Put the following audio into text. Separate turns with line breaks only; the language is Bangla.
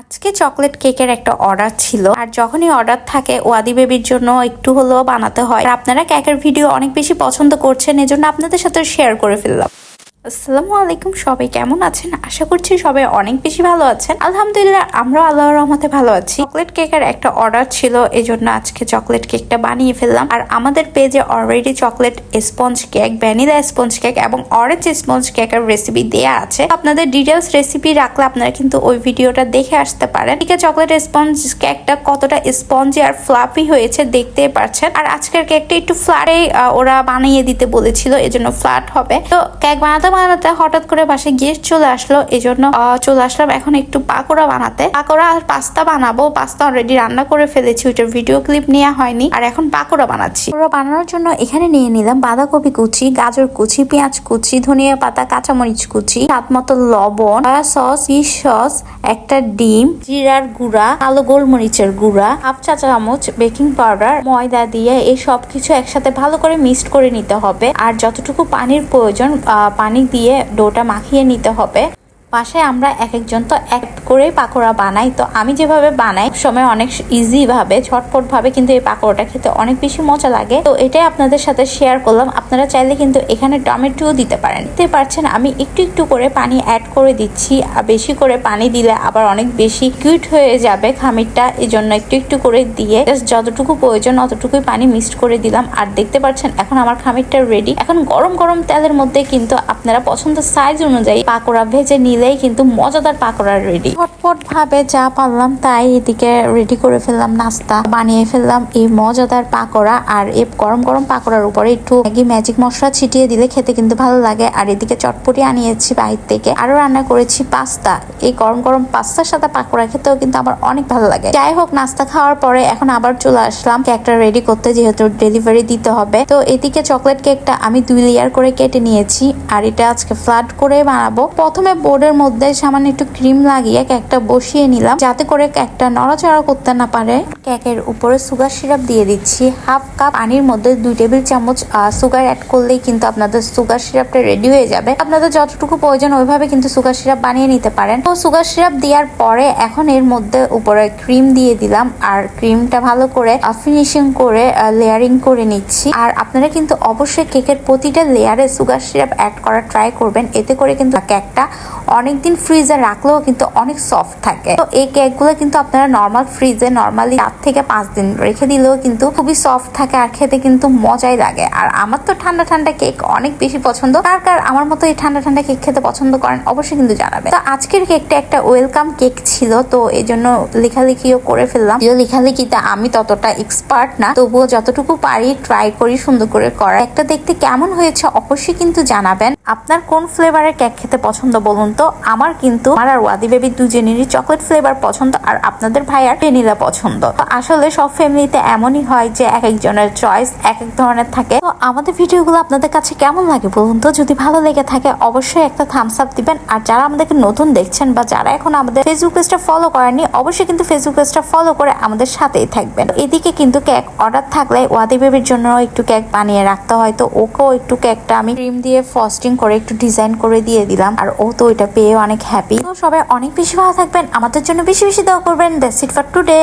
আজকে চকলেট কেকের একটা অর্ডার ছিল, আর যখনই অর্ডার থাকে, ওয়াদি বেবির জন্য একটু হলেও বানাতে হয়। আপনারা কেকের ভিডিও অনেক বেশি পছন্দ করছেন, এজন্য আপনাদের সাথে শেয়ার করে ফেললাম। আসসালামু আলাইকুম, সবাই কেমন আছেন? আশা করছি সবাই অনেক বেশি ভালো আছেন। আলহামদুলিল্লাহ, আমরাও আল্লাহর রহমতে ভালো আছি। চকলেট কেকের একটা অর্ডার ছিল এই জন্য আজকে চকলেট কেকটা বানিয়ে ফেললাম। আর আমাদের পেজে already chocolate sponge cake vanilla sponge cake এবং অরেঞ্জ স্পঞ্জ কেকের রেসিপি দেয়া আছে। আপনাদের ডিটেলস রেসিপি রাখলে আপনারা কিন্তু ওই ভিডিওটা দেখে আসতে পারেন। ঠিক আছে চকলেট স্পঞ্জ কেকটা কতটা স্পঞ্জি আর ফ্লাফি হয়েছে দেখতে পারছেন আর আজকের কেকটা একটু ফ্ল্যাটে ওরা বানিয়ে দিতে বলেছিল, এজন্য ফ্ল্যাট হবে। তো কেক বানাতে বানাতে হঠাৎ করে বাসায় গেস্ট চলে আসলো। এজন্য আহ, চলে আসলাম এখন একটু পাকোড়া বানাতে। পাকোড়া আর পাস্তা বানাবো। পাস্তা অলরেডি রান্না করে ফেলেছি ওইটার ভিডিও ক্লিপ নেওয়া হয়নি। আর এখন পাকোড়া বানাচ্ছি। পাকোড়া বানানোর জন্য এখানে নিয়ে নিলাম বাঁধাকপি কুচি গাজর কুচি পেঁয়াজ কুচি ধনিয়া পাতা কাঁচামরিচ কুচি স্বাদ মতো লবণ সস ফিশ সস একটা ডিম জিরার গুঁড়া কালো গোলমরিচের গুঁড়া হাফ চা চামচ বেকিং পাউডার ময়দা দিয়ে এই সব কিছু একসাথে ভালো করে মিক্সড করে নিতে হবে। আর যতটুকু পানির প্রয়োজন আহ, পানি দিয়ে ডোটা মাখিয়ে নিতে হবে। পাশে আমরা এক একজন তো এক করেই পাকোড়া বানাই। তো আমি যেভাবে বানাই সময় অনেক ইজি ভাবে ঝটপট ভাবে কিন্তু এই পাকোড়াটা খেতে অনেক বেশি মজা লাগে। তো এটাই আপনাদের সাথে শেয়ার করলাম। আপনারা চাইলে কিন্তু এখানে টমেটোও দিতে পারেন। দিতে পারছেন আমি একটু একটু করে পানি অ্যাড করে দিচ্ছি। আর বেশি করে পানি দিলে আবার অনেক বেশি কিউট হয়ে যাবে খামিরটা। এই জন্য একটু একটু করে দিয়ে যতটুকু প্রয়োজন, অতটুকুই পানি মিক্সড করে দিলাম। আর দেখতে পাচ্ছেন, এখন আমার খামিরটা রেডি এখন গরম গরম তেলের মধ্যে কিন্তু আপনারা পছন্দ সাইজ অনুযায়ী পাকোড়া ভেজে নিলেই কিন্তু মজাদার পাকোড়া রেডি ঝটপট ভাবে যা পারলাম তাই এদিকে রেডি করে ফেললাম নাস্তা। বানিয়ে ফেললাম এই মজাদার পাকোড়া আর এই গরম গরম পাকোড়ার উপরে একটু ম্যাগি ম্যাজিক মশলা ছিটিয়ে দিলে খেতে কিন্তু ভালো লাগে। আর এদিকে চটপটি আনিয়েছি বাইরে থেকে। আরও রান্না করেছি পাস্তা। এই গরম গরম পাস্তার সাথে পাকোড়া খেতেও কিন্তু আমার অনেক ভালো লাগে। যাই হোক, নাস্তা খাওয়ার পরে এখন আবার চলে আসলাম। কেকটা রেডি করতে যেহেতু ডেলিভারি দিতে হবে। তো এদিকে চকলেট কেকটা আমি দুই লেয়ার করে কেটে নিয়েছি। আর এটা আজকে ফ্ল্যাট করে বানাবো। প্রথমে বোর্ডের মধ্যে সামান্য একটু ক্রিম লাগিয়ে কেকটা বসিয়ে নিলাম। যাতে করে কেকটা নড়াচড়া করতে না পারে। কেকের উপরে সুগার সিরাপ দিয়ে দিচ্ছি হাফ কাপ পানির মধ্যে দুই টেবিল চামচ সুগার অ্যাড করলেই কিন্তু আপনাদের সুগার সিরাপটা রেডি হয়ে যাবে। আপনাদের যতটুকু প্রয়োজন ওইভাবে কিন্তু সুগার সিরাপ বানিয়ে নিতে পারেন। তো সুগার সিরাপ দেওয়ার পরে এখন এর মধ্যে উপরে ক্রিম দিয়ে দিলাম। আর ক্রিমটা ভালো করে ফিনিশিং করে লেয়ারিং করে নিচ্ছি। আর আপনারা কিন্তু অবশ্যই কেকের প্রতিটা লেয়ারে সুগার সিরাপ অ্যাড করার ট্রাই করবেন। এতে করে কিন্তু কেকটা অনেকদিন ফ্রিজে রাখলেও কিন্তু অনেক সফট থাকে। তো এই কেকগুলো কিন্তু আপনারা নর্মাল ফ্রিজে নর্মালি চার থেকে পাঁচ দিন রেখে দিলেও কিন্তু খুবই সফট থাকে আর খেতে কিন্তু মজাই লাগে। আর আমার তো ঠান্ডা ঠান্ডা কেক অনেক বেশি পছন্দ। কার কার আমার মতো এই ঠান্ডা ঠান্ডা কেক খেতে পছন্দ করেন অবশ্যই কিন্তু জানাবেন। তো আজকের কেকটা একটা ওয়েলকাম কেক ছিল, তো এই জন্য লেখালেখিও করে ফেললাম। যদিও লেখালেখিতে আমি ততটা এক্সপার্ট না, তবুও যতটুকু পারি ট্রাই করি সুন্দর করে করা একটা দেখতে কেমন হয়েছে অবশ্যই কিন্তু জানাবেন। আপনার কোন ফ্লেভারের কেক খেতে পছন্দ বলুন তো? আমার কিন্তু, আমার আর ওয়াদি বেবি দুজনেরই চকলেট ফ্লেভার পছন্দ আর আপনাদের ভাইয়ার ভ্যানিলা পছন্দ। তো আসলে সব ফ্যামিলিতে এমনই হয় যে এক একজনের চয়েস এক এক ধরনের থাকে। তো আমাদের ভিডিওগুলো আপনাদের কাছে কেমন লাগে বলুন তো? যদি ভালো লেগে থাকে অবশ্যই একটা থামস আপ দিবেন। আর যারা আমাদেরকে নতুন দেখছেন বা যারা এখন আমাদের ফেসবুক পেজটা ফলো করেননি, অবশ্যই কিন্তু ফেসবুক পেজটা ফলো করে আমাদের সাথেই থাকবেন। এদিকে কিন্তু কেক অর্ডার থাকলে ওয়াদি বেবির জন্য একটু কেক বানিয়ে রাখতে হয়। তো ওকেও একটু কেকটা আমি ক্রিম দিয়ে ফস্টিং করে একটু ডিজাইন করে দিয়ে দিলাম। আর ও তো এটা পেয়ে অনেক হ্যাপি তো সবাই অনেক বেশি ভালো থাকবেন। আমাদের জন্য বেশি বেশি দোয়া করবেন। That's it for today.